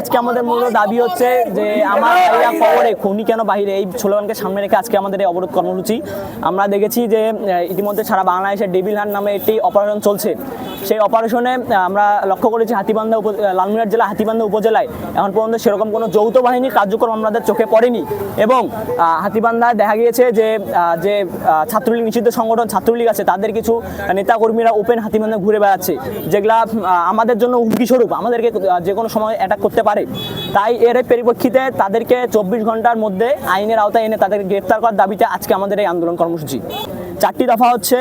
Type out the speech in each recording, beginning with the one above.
আজকে আমাদের মূল দাবি হচ্ছে যে আমার ভাইয়া খবরে খুনি কেন বাহিরে? এই স্লোগানকে সামনে রেখে আজকে আমাদের এই অবরোধ কর্মসূচি। আমরা দেখেছি যে ইতিমধ্যে সারা বাংলাদেশে ডেভিল হান নামে একটি অপারেশন চলছে। সেই অপারেশনে আমরা লক্ষ্য করেছি হাতিবান্ধা উপ লালমিনার জেলা হাতিবান্ধা উপজেলায়। এখন পর্যন্ত সেরকম কোনো যৌথ বাহিনী কার্যক্রম আমাদের চোখে পড়েনি। এবং হাতিবান্ধায় দেখা গিয়েছে যে যে ছাত্রলীগ, নিষিদ্ধ সংগঠন ছাত্রলীগ আছে, তাদের কিছু নেতাকর্মীরা ওপেন হাতিবান্ধা ঘুরে বেড়াচ্ছে। যেগুলা আমাদের জন্য হুমকি স্বরূপ, আমাদেরকে যে কোনো সময় অ্যাটাক করতে পারে। তাই এর পরিপ্রেক্ষিতে তাদেরকে চব্বিশ ঘণ্টার মধ্যে আইনের আওতায় এনে তাদেরকে গ্রেপ্তার করার দাবিতে আজকে আমাদের এই আন্দোলন কর্মসূচি। চারটি দফা হচ্ছে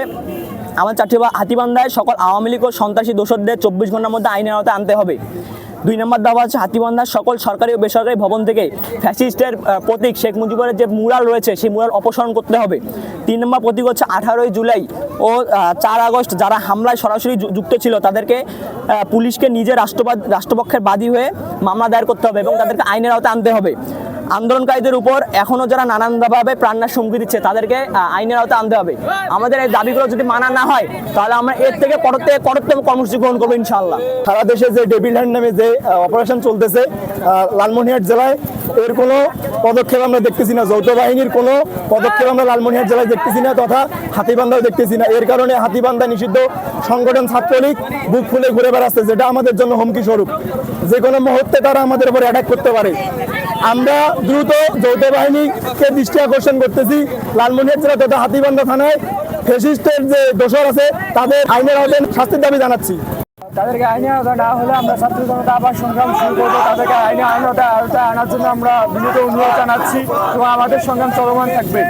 আমার চারটি হাতিবান্ধায় সকল আওয়ামী লীগ ও সন্ত্রাসী দোষরদের চব্বিশ ঘণ্টার মধ্যে আইনের আওতায় আনতে হবে। দুই নম্বর দাবা হচ্ছে হাতিবান্ধার সকল সরকারি ও বেসরকারি ভবন থেকে ফ্যাসিস্টের প্রতীক শেখ মুজিবের যে মুরাল রয়েছে, সেই মুরাল অপসারণ করতে হবে। তিন নম্বর প্রতীক হচ্ছে আঠারোই জুলাই ও চার আগস্ট যারা হামলায় সরাসরি যুক্ত ছিল, তাদেরকে পুলিশকে নিজে রাষ্ট্রবাদ রাষ্ট্রপক্ষের বাদী হয়ে মামলা দায়ের করতে হবে এবং তাদেরকে আইনের আওতায় আনতে হবে। আন্দোলনকারীদের উপর এখনও যারা নানানভাবে প্রাণনাশ হুমকি দিচ্ছে তাদেরকে আইনের আওতায় আনতে হবে। আমাদের এই দাবিগুলো যদি মানা না হয় তাহলে আমরা এর থেকে করতে করতে কর্মসূচি গ্রহণ করব ইনশাল্লাহ সারা দেশে যে ডেভিল হ্যান্ড নামে যে অপারেশন চলতেছে আহ, লালমনিরহাট জেলায় এর কোনো পদক্ষেপ আমরা দেখতেছি না। যৌথ বাহিনীর কোনো পদক্ষেপ আমরা লালমনিরহাট জেলায় দেখতেছি না তথা হাতিবান্ধাও দেখতেছি না। এর কারণে হাতিবান্ধা নিষিদ্ধ সংগঠন ছাত্রলীগ বুক ফুলে ঘুরে বেড়াচ্ছে যেটা আমাদের জন্য হুমকি স্বরূপ। যে কোনো মুহূর্তে তারা আমাদের উপর অ্যাটাক করতে পারে। আমরা দ্রুত যৌথ বাহিনীকে দৃষ্টি আকর্ষণ করতেছি। লালমনিয়া জেলা তথা হাতিবান্ধা থানায় ফেসিস্টের যে দোষর আছে, তাদের আইনের আওতায় শাস্তির দাবি জানাচ্ছি। তাদেরকে আইনে আওতা না হলে আমরা ছাত্র জনতা আবার সংগ্রাম শুরু করব। তাদেরকে আইনে আইনতা আওতায় আনার জন্য আমরা বিনীত অনুরোধ জানাচ্ছি এবং আমাদের সংগ্রাম চলমান থাকবে।